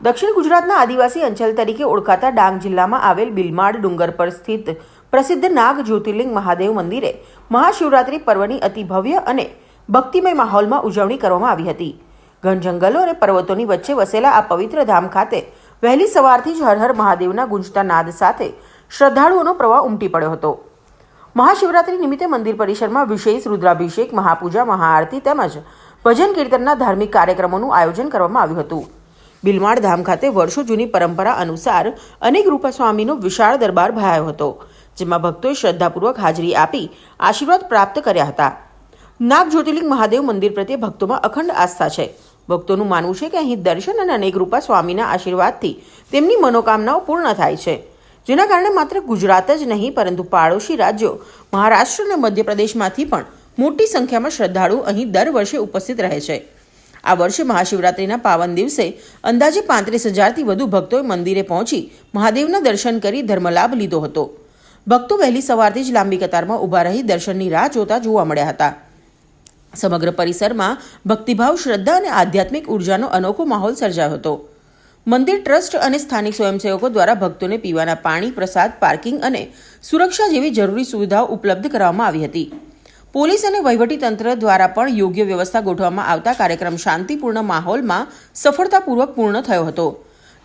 દક્ષિણ ગુજરાતના આદિવાસી અંચલ તરીકે ઓળખાતા ડાંગ જિલ્લામાં આવેલ બિલમાડ ડુંગર પર સ્થિત પ્રસિદ્ધ નાગ જ્યોતિર્લિંગ મહાદેવ મંદિરે મહાશિવરાત્રિ પર્વની અતિ ભવ્ય અને ભક્તિમય માહોલમાં ઉજવણી કરવામાં આવી હતી. ઘન જંગલો અને પર્વતોની વચ્ચે વસેલા આ પવિત્ર ધામ ખાતે વહેલી સવારથી જ હર હર મહાદેવના ગુંજતા નાદ સાથે શ્રદ્ધાળુઓનો પ્રવાહ ઉમટી પડ્યો હતો. મહાશિવરાત્રી નિમિત્તે મંદિર પરિસરમાં વિશેષ રુદ્રાભિષેક, મહાપૂજા, મહાઆરતી તેમજ ભજન કીર્તનના ધાર્મિક કાર્યક્રમોનું આયોજન કરવામાં આવ્યું હતું. બિલમાડ ધામ ખાતે વર્ષો જૂની પરંપરા અનુસાર અનેક રૂપસ્વામીનો વિશાળ દરબાર ભરાયો હતો, જેમાં ભક્તોએ શ્રદ્ધાપૂર્વક હાજરી આપી આશીર્વાદ પ્રાપ્ત કર્યા હતા. નાગ જ્યોતિર્લિંગ મહાદેવ મંદિર પ્રત્યે ભક્તોમાં અખંડ આસ્થા છે. ભક્તોનું માનવું છે કે અહીં દર્શન અને અનેક રૂપા સ્વામીના આશીર્વાદથી તેમની મનોકામનાઓ પૂર્ણ થાય છે, જેના કારણે માત્ર ગુજરાત જ નહીં, પરંતુ પાડોશી રાજ્યો, મહારાષ્ટ્ર અને મધ્યપ્રદેશમાંથી પણ મોટી સંખ્યામાં શ્રદ્ધાળુ અહીં દર વર્ષે ઉપસ્થિત રહે છે. આ વર્ષે મહાશિવરાત્રિના પાવન દિવસે અંદાજે પાંત્રીસ હજારથી વધુ ભક્તોએ મંદિરે પહોંચી મહાદેવના દર્શન કરી ધર્મલાભ લીધો હતો. ભક્તો વહેલી સવારથી જ લાંબી કતારમાં ઊભા રહી દર્શનની રાહ જોતા જોવા મળ્યા હતા. સમગ્ર પરિસરમાં ભક્તિભાવ, શ્રદ્ધા અને આધ્યાત્મિક ઉર્જાનો અનોખો માહોલ સર્જાયો હતો. મંદિર ટ્રસ્ટ અને સ્થાનિક સ્વયંસેવકો દ્વારા ભક્તોને પીવાના પાણી, પ્રસાદ, પાર્કિંગ અને સુરક્ષા જેવી જરૂરી સુવિધાઓ ઉપલબ્ધ કરવામાં આવી હતી. પોલીસ અને વહીવટીતંત્ર દ્વારા પણ યોગ્ય વ્યવસ્થા ગોઠવવામાં આવતા કાર્યક્રમ શાંતિપૂર્ણ માહોલમાં સફળતાપૂર્વક પૂર્ણ થયો હતો.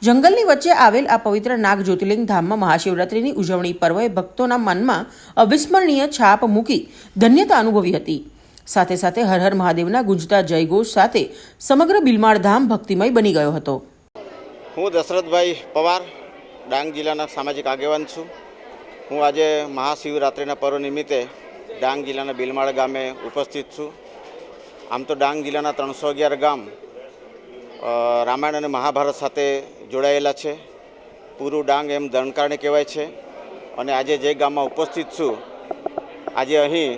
જંગલની વચ્ચે આવેલ આ પવિત્ર નાગ જ્યોતિર્લિંગ ધામમાં મહાશિવરાત્રિની ઉજવણી પર્વએ ભક્તોના મનમાં અવિસ્મરણીય છાપ મૂકી ધન્યતા અનુભવી હતી. સાથે સાથે હર હર મહાદેવના ગુંજતા જયઘોષ સાથે સમગ્ર બિલમાળ ધામ ભક્તિમય બની ગયો હતો. હું દશરથભાઈ પવાર, ડાંગ જિલ્લાના સામાજિક આગેવાન છું. હું આજે મહાશિવરાત્રિના પર્વ નિમિત્તે ડાંગ જિલ્લાના બિલમાળ ગામે ઉપસ્થિત છું. આમ તો ડાંગ જિલ્લાના ત્રણસો અગિયાર ગામ રામાયણ અને મહાભારત સાથે જોડાયેલા છે. પૂરું ડાંગ એમ દણકારણે કહેવાય છે. અને આજે જે ગામમાં ઉપસ્થિત છું, આજે અહીં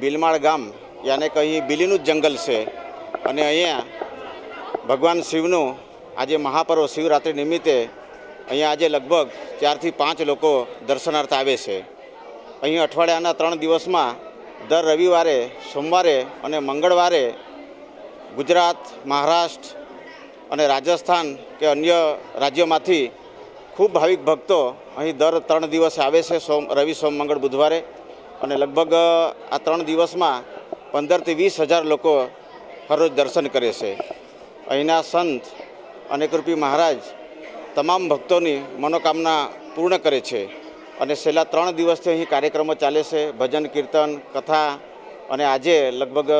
બિલમાળ ગામ, યાને કે અહીં બિલીનું જ જંગલ છે. અને અહીંયા ભગવાન શિવનું આજે મહાપર્વ શિવરાત્રિ નિમિત્તે અહીંયા આજે લગભગ ચારથી પાંચ લોકો દર્શનાર્થ આવે છે. અહીં અઠવાડિયાના ત્રણ દિવસમાં દર રવિવારે, સોમવારે અને મંગળવારે ગુજરાત, મહારાષ્ટ્ર અને રાજસ્થાન કે અન્ય રાજ્યોમાંથી ખૂબ ભાવિક ભક્તો અહીં દર ત્રણ દિવસે આવે છે, સોમ, રવિ, સોમ, મંગળ, બુધવારે. અને લગભગ આ ત્રણ દિવસમાં પંદરથી વીસ હજાર લોકો હરરોજ દર્શન કરે છે. અહીંના સંત અનેકરૂપી મહારાજ તમામ ભક્તોની મનોકામના પૂર્ણ કરે છે. અને છેલ્લા ત્રણ દિવસથી અહીં કાર્યક્રમો ચાલે છે, ભજન, કીર્તન, કથા, અને આજે લગભગ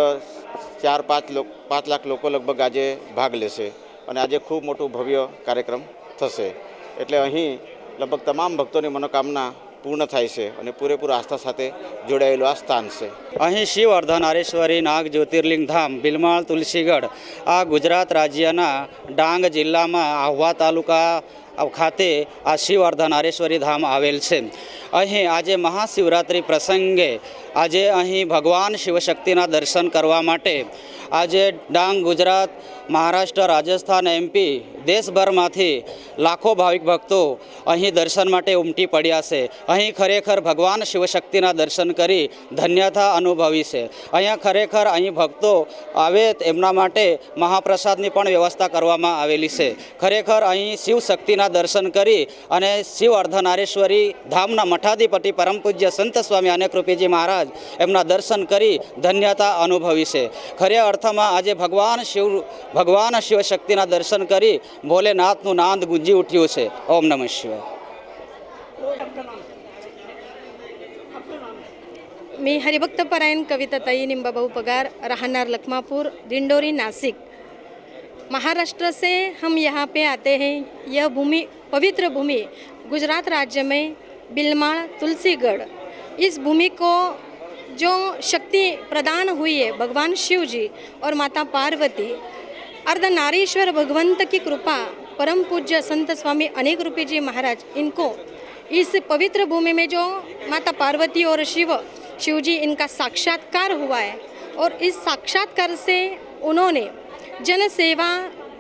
ચાર, પાંચ પાંચ લાખ લોકો લગભગ આજે ભાગ લેશે અને આજે ખૂબ મોટું ભવ્ય કાર્યક્રમ થશે. એટલે અહીં લગભગ તમામ ભક્તોની મનોકામના પૂર્ણ થાય છે અને પૂરેપૂરા આસ્થા સાથે જોડાયેલું આ સ્થાન છે. અહીં શિવ અર્ધનારેશ્વરી નાગ, જ્યોતિર્લિંગ ધામ બિલમાળ તુલસીગઢ આ ગુજરાત રાજ્યના ડાંગ જિલ્લામાં આહવા તાલુકા ખાતે આ શિવ અર્ધનારેશ્વરી ધામ આવેલ છે. અહીં આજે મહાશિવરાત્રિ પ્રસંગે આજે અહીં ભગવાન શિવશક્તિના દર્શન કરવા માટે આજે ડાંગ, ગુજરાત, મહારાષ્ટ્ર, રાજસ્થાન એમપી દેશભરમાંથી લાખો ભાવિક ભક્તો અહીં દર્શન માટે ઉમટી પડ્યા છે. અહીં ખરેખર ભગવાન શિવશક્તિના દર્શન કરી ધન્યતા અનુભવી છે. અહીંયા ખરેખર અહીં ભક્તો આવે એમના માટે મહાપ્રસાદની પણ વ્યવસ્થા કરવામાં આવેલી છે. ખરેખર અહીં શિવ શક્તિના દર્શન કરી અને શિવ અર્ધનારેશ્વરી ધામના મઠાધિપતિ પરમ પૂજ્ય સંત સ્વામી અનેકરૂપીજી મહારાજ એમના દર્શન કરી ધન્યતા અનુભવી છે. ખરે અર્થમાં આજે ભગવાન શિવ ભગવાન શિવશક્તિના દર્શન કરી ભોલેનાથનું નાદ ગુંજી ઉઠ્યું છે ઓમ નમઃ શિવાય मी हरिभक्तपरायण कविताताई निंबाभाऊ पगार राहणार लखमापुर दिंडोरी नासिक महाराष्ट्र से हम यहाँ पे आते हैं यह भूमि पवित्र भूमि गुजरात राज्य में बिलमाड़ तुलसीगढ़ इस भूमि को जो शक्ति प्रदान हुई है, भगवान शिव जी और माता पार्वती, अर्धनारीश्वर भगवंत की कृपा, परम पूज्य संत स्वामी अनेक रूपी जी महाराज, इनको इस पवित्र भूमि में जो माता पार्वती और शिव शिव जी इनका साक्षात्कार हुआ है और इस साक्षात्कार से उन्होंने जन सेवा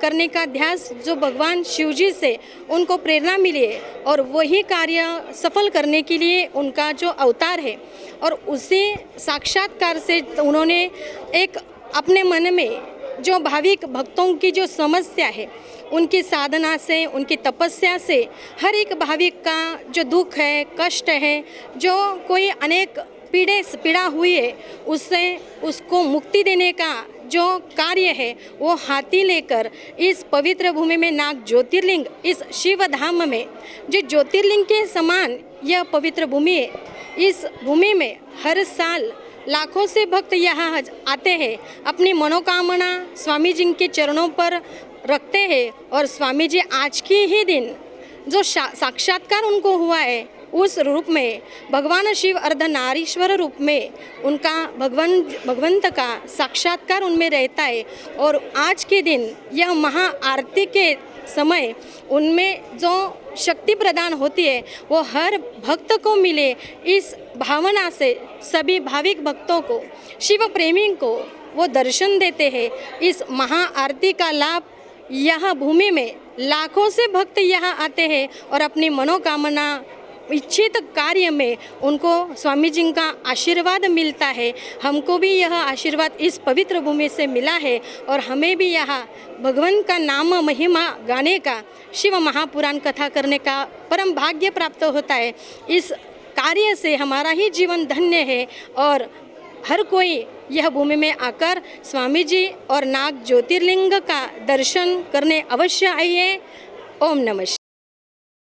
करने का ध्यास जो भगवान शिव जी से उनको प्रेरणा मिली है और वही कार्य सफल करने के लिए उनका जो अवतार है और उसी साक्षात्कार से उन्होंने एक अपने मन में जो भाविक भक्तों की जो समस्या है, उनकी साधना से, उनकी तपस्या से, हर एक भाविक का जो दुख है, कष्ट है, जो कोई अनेक पीड़े, पीड़ा हुई है, उससे उसको मुक्ति देने का जो कार्य है, वो हाथी लेकर इस पवित्र भूमि में नाग ज्योतिर्लिंग, इस शिव धाम में, जो ज्योतिर्लिंग के समान यह पवित्र भूमि है, इस भूमि में हर साल लाखों से भक्त यहाँ आते हैं, अपनी मनोकामना स्वामी जी के चरणों पर रखते हैं और स्वामी जी आज के ही दिन, जो साक्षात्कार उनको हुआ है उस रूप में, भगवान शिव अर्धनारीश्वर रूप में उनका भगवान, भगवंत का साक्षात्कार उनमें रहता है। और आज के दिन यह महा आरती के समय उनमें जो शक्ति प्रदान होती है, वो हर भक्त को मिले इस भावना से, सभी भाविक भक्तों को शिव प्रेमी को वो दर्शन देते हैं। इस महा आरती का लाभ यह भूमि में लाखों से भक्त यहाँ आते हैं और अपनी मनोकामना इच्छित कार्य में उनको स्वामी जी का आशीर्वाद मिलता है। हमको भी यह आशीर्वाद इस पवित्र भूमि से मिला है और हमें भी यह भगवान का नाम महिमा गाने का, शिव महापुराण कथा करने का परम भाग्य प्राप्त होता है। इस कार्य से हमारा ही जीवन धन्य है और हर कोई यह भूमि में आकर स्वामी जी और नाग ज्योतिर्लिंग का दर्शन करने अवश्य आइए। ओम नमः